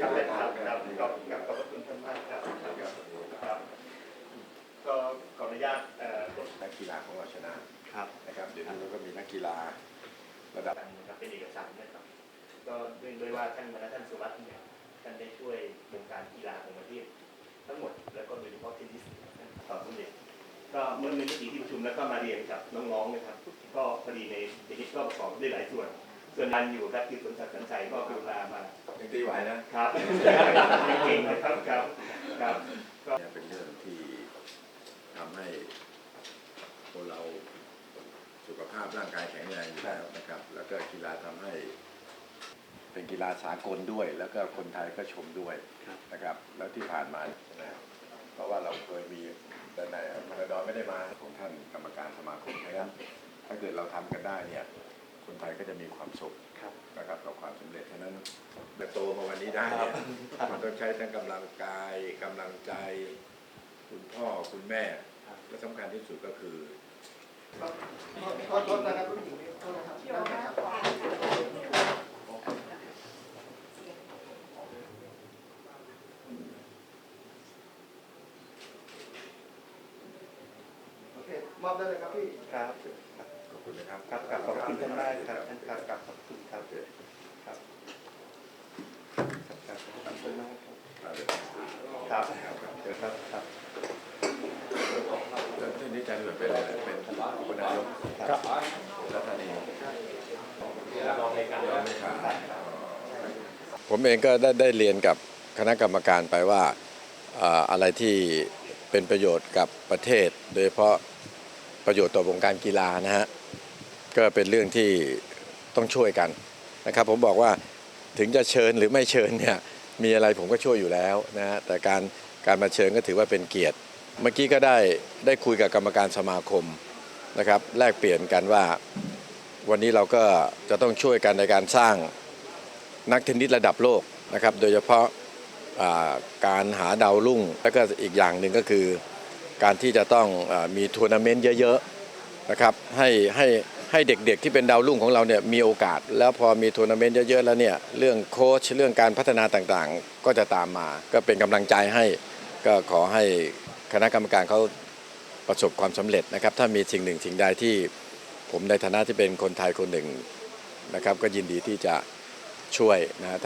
ครับครับครับครับครับขอบคุณท่านมากครับครับครับก็ขออนุญาตเอ่อนักกีฬาของเราชนะครับนะครับเดี๋ยวนี้เราก็มีนักกีฬาระดับดังนะครับเป็นเอกสารนะครับก็เนื่องด้วยว่าท่านมาท่านสุวัสดิ์เนี่ยท่านได้ช่วยวงการกีฬาของประเทศทั้งหมดแล้วก็โดยเฉพาะเทนนิสนะครับต่อสมเด็จก็เมื่อมีมติที่ประชุมแล้วก็มาเรียนกับน้องๆนะครับ ก็พอดีในเทนนิสก็ประกอบด้วยหลายส่วน ส่วนอันอยู่ครับคือสวนสัตว์สันชัยก็กรุณามายังตีไหวนะครับเก่งนะครับครับครับเนี่ยเป็นเรื่องที่ทำให้คนเราสุขภาพร่างกายแข็งแรงอยู่แล้วนะครับ แล้วก็กีฬาทำให้เป็นกีฬาสากลด้วย แล้วก็คนไทยก็ชมด้วยนะครับ แล้วที่ผ่านมานะครับเพราะว่าเราเคยมีแต่ไหนมาราดอนไม่ได้มาของท่านกรรมการสมาคมเพราะฉะนั้นถ้าเกิดเราทำกันได้เนี่ย คนไทยก็จะมีความสุขนะครับกับความสำเร็จฉะนั้นเติบโตมาวันนี้ได้เนี่ยมันต้องใช้ทั้งกำลังกายกำลังใจ คุณพ่อคุณแม่ และสำคัญที่สุดก็คือขอโทษนะครับผู้หญิงโทษนะครับได้ไหมครับโอเคมอบได้เลยครับพี่ ครับ ขอบคุณนะครับครับครับขอบคุณท่านมากครับท่านครับครับขอบคุณครับครับครับขอบคุณมากครับครับครับครับแล้วที่นี้อาจารย์เหมือนเป็นอะไรเป็นอุปนายกครับรัฐนีรองในการผมเองก็ได้ได้เรียนกับคณะกรรมการไปว่าอ่าอะไรที่เป็นประโยชน์กับประเทศ โดยเฉพาะ ประโยชน์ต่อวงการกีฬานะฮะก็เป็นเรื่องที่ต้องช่วยกันนะครับ ผมบอกว่าถึงจะเชิญหรือไม่เชิญเนี่ยมีอะไรผมก็ช่วยอยู่แล้วนะฮะแต่การการมาเชิญก็ถือว่าเป็นเกียรติ เมื่อกี้ก็ได้ได้คุยกับกรรมการสมาคมนะครับแลกเปลี่ยนกันว่าวันนี้เราก็จะต้องช่วยกันในการสร้างนักเทนนิสระดับโลกนะครับ โดยเฉพาะาการหาดาวรุ่ง แล้วก็อีกอย่างหนึ่งก็คือ การที่จะต้องอมีทัวร์นาเมนต์เยอะๆนะครับให้ให้ให้เด็กๆที่เป็นดาวรุ่งของเราเนี่ยมีโอกาส แล้วพอมีทัวร์นาเมนต์เยอะๆแล้วเนี่ยเรื่องโค้ชเรื่องการพัฒนาต่างๆ ก็จะตามมา ก็เป็นกำลังใจให้ก็ขอให้คณะกรรมการเขาประสบความสำเร็จนะครับ ถ้ามีสิ่งหนึ่งสิ่งใดที่ผมในฐานะที่เป็นคนไทยคนหนึ่งนะครับ ก็ยินดีที่จะช่วยนะ